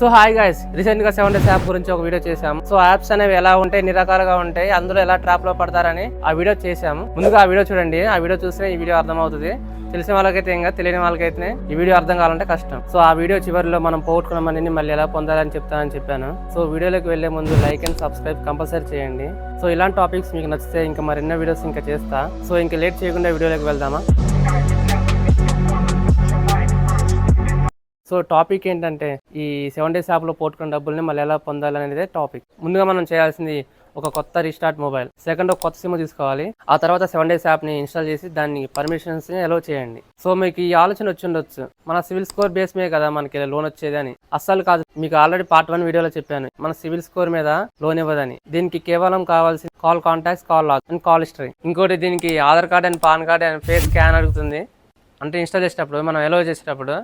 So hi guys రీసెంట్గా seven days app గురించి ఒక వీడియో చేశాము. సో యాప్స్ అనేవి ఎలా ఉంటాయి ఎన్ని రకాలుగా ఉంటాయి అందులో ఎలా ట్రాప్లో పడతారని ఆ వీడియో చేశాము. ముందుగా ఆ వీడియో చూడండి. ఆ వీడియో చూస్తే ఈ వీడియో అర్థమవుతుంది. తెలిసిన వాళ్ళకైతే ఇంకా తెలియని వాళ్ళకైతే ఈ వీడియో అర్థం కావాలంటే కష్టం. సో ఆ వీడియో చివరిలో మనం పోగొట్టుకున్న మనీని మళ్ళీ ఎలా పొందాలని చెప్తానని చెప్పాను. సో వీడియోలోకి వెళ్ళే ముందు లైక్ అండ్ సబ్స్క్రైబ్ కంపల్సరీ చేయండి. సో ఇలాంటి టాపిక్స్ మీకు నచ్చితే ఇంకా మరెన్నో వీడియోస్ ఇంకా చేస్తా. సో ఇంకా లేట్ చేయకుండా వీడియోలోకి వెళ్దామా? సో టాపిక్ ఏంటంటే ఈ సెవెన్ డేస్ యాప్లో పోట్టుకున్న డబ్బుల్ని మళ్ళీ ఎలా పొందాలనేదే టాపిక్. ముందుగా మనం చేయాల్సింది ఒక కొత్త రీస్టార్ట్ మొబైల్. సెకండ్ ఒక కొత్త సిమ్ తీసుకోవాలి. ఆ తర్వాత సెవెన్ డేస్ యాప్ని ఇన్స్టాల్ చేసి దాన్ని పర్మిషన్స్ అలో చేయండి. సో మీకు ఈ ఆలోచన వచ్చి ఉండొచ్చు. మన సివిల్ స్కోర్ బేస్ మీద కదా మనకి లోన్ వచ్చేది అని. అస్సలు కాదు. మీకు ఆల్రెడీ పార్ట్ వన్ వీడియోలో చెప్పాను. మన సివిల్ స్కోర్ మీద లోన్ ఇవ్వదని. దీనికి కేవలం కావాల్సిన call contacts call log and call history ఇంకోటి దీనికి Aadhaar card and PAN card and face scan అడుగుతుంది. అంటే ఇన్స్టాల్ చేసేటప్పుడు మనం ఎలో చేసేటప్పుడు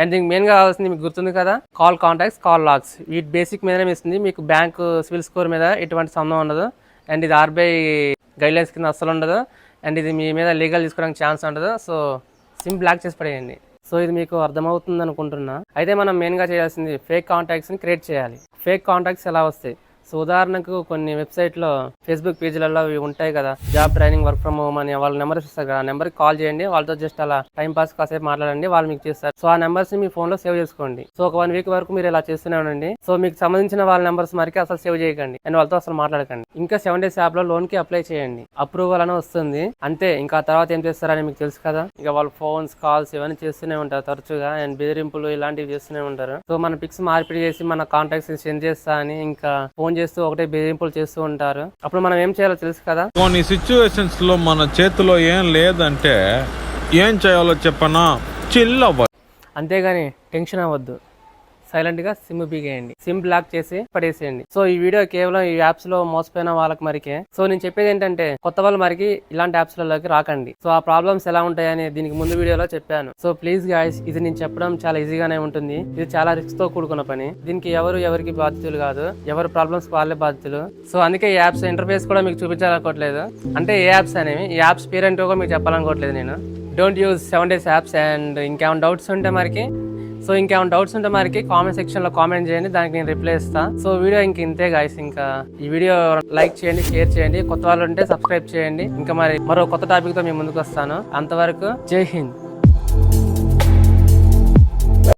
అండ్ దీనికి మెయిన్గా కావాల్సింది మీకు గుర్తుంది కదా? కాల్ కాంటాక్ట్స్ కాల్ లాగ్స్ వీటి బేసిక్ మీదనే ఇస్తుంది. మీకు బ్యాంక్ సివిల్ స్కోర్ మీద ఎటువంటి సంబంధం ఉండదు. అండ్ ఇది ఆర్బీఐ గైడ్లైన్స్ కింద అస్సలు ఉండదు. అండ్ ఇది మీ మీద లీగల్ తీసుకోవడానికి ఛాన్స్ ఉండదు. సో సిమ్ బ్లాక్ చేసి పడేయండి. సో ఇది మీకు అర్థమవుతుంది అనుకుంటున్నా అయితే మనం మెయిన్గా చేయాల్సింది ఫేక్ కాంటాక్ట్స్ని క్రియేట్ చేయాలి. ఫేక్ కాంటాక్ట్స్ ఎలా వస్తాయి? సో ఉదాహరణకు కొన్ని వెబ్సైట్లో ఫేస్బుక్ పేజీలలో ఇవి ఉంటాయి కదా job training work from home అని వాళ్ళ నెంబర్ ఇస్తారు కదా ఆ నెంబర్కి కాల్ చేయండి వాళ్ళతో జస్ట్ అలా టైం పాస్ కాసేపు మాట్లాడండి వాళ్ళు మీకు చేస్తారు. సో ఆ నెంబర్స్ మీ ఫోన్లో సేవ్ చేసుకోండి. సో ఒక వన్ వీక్ వరకు మీరు ఇలా చేస్తూనే ఉండండి. సో మీకు సంబంధించిన వాళ్ళ నెంబర్స్ మరికి అసలు సేవ్ చేయకండి. అండ్ వాళ్ళతో అసలు మాట్లాడకండి. ఇంకా సెవెన్ డేస్ యాప్లో లోన్కి అప్లై చేయండి. అప్రూవల్ అని వస్తుంది. అంతే ఇంకా తర్వాత ఏం చేస్తారని మీకు తెలుసు కదా? ఇక వాళ్ళు ఫోన్స్ కాల్స్ ఇవన్నీ చేస్తూనే ఉంటారు తరచుగా. అండ్ బెదిరింపులు ఇలాంటివి చేస్తూనే ఉంటారు. సో మన పిక్స్ మార్పిడి చేసి మన కాంటాక్ట్స్ సెండ్ చేస్తా అని ఇంకా ఫోన్ చేస్తూ ఒకటే బెదిరింపులు చేస్తూ ఉంటారు. అప్పుడు మనం ఏం చేయాలో తెలుసు కదా? కొన్ని సిచ్యువేషన్స్లో మన చేతిలో ఏం లేదంటే ఏం చేయాలో చెప్పనా? చిల్ అంతేగాని టెన్షన్ అవ్వద్దు. సైలెంట్గా సిమ్ పీకేయండి సిమ్ బ్లాక్ చేసి పడేసేయండి. సో ఈ వీడియో కేవలం ఈ యాప్స్లో మోసపోయిన వాళ్ళకి మరికే. సో నేను చెప్పేది ఏంటంటే కొత్త వాళ్ళు మరికి ఇలాంటి యాప్స్ లలోకి రాకండి. సో ఆ ప్రాబ్లమ్స్ ఎలా ఉంటాయని దీనికి ముందు వీడియోలో చెప్పాను. సో ప్లీజ్ గాయస్ ఇది నేను చెప్పడం చాలా ఈజీగానే ఉంటుంది. ఇది చాలా రిస్క్తో కూడుకున్న పని. దీనికి ఎవరు ఎవరికి బాధ్యతలు కాదు. ఎవరి ప్రాబ్లమ్స్ వాళ్ళే బాధ్యతలు. సో అందుకే ఈ యాప్స్ ఇంటర్ఫేస్ కూడా మీకు చూపించాలనుకోవట్లేదు. అంటే ఏ యాప్స్ అనేవి? ఈ యాప్స్ పేరెంట్ కూడా మీకు చెప్పాలనుకోవట్లేదు నేను. Don't use seven days apps and ఇంకేమైనా డౌట్స్ ఉంటే మరికి సో ఇంకేమైనా డౌట్స్ ఉంటే మనకి కామెంట్ సెక్షన్లో కామెంట్ చేయండి దానికి నేను రిప్లై ఇస్తాను సో వీడియో ఇంక ఇంతే గాయస్ ఇంకా ఈ వీడియో లైక్ చేయండి షేర్ చేయండి కొత్త వాళ్ళు ఉంటే సబ్స్క్రైబ్ చేయండి. ఇంకా మరి మరో కొత్త టాపిక్తో మేము ముందుకు వస్తాను. అంతవరకు జై హింద్.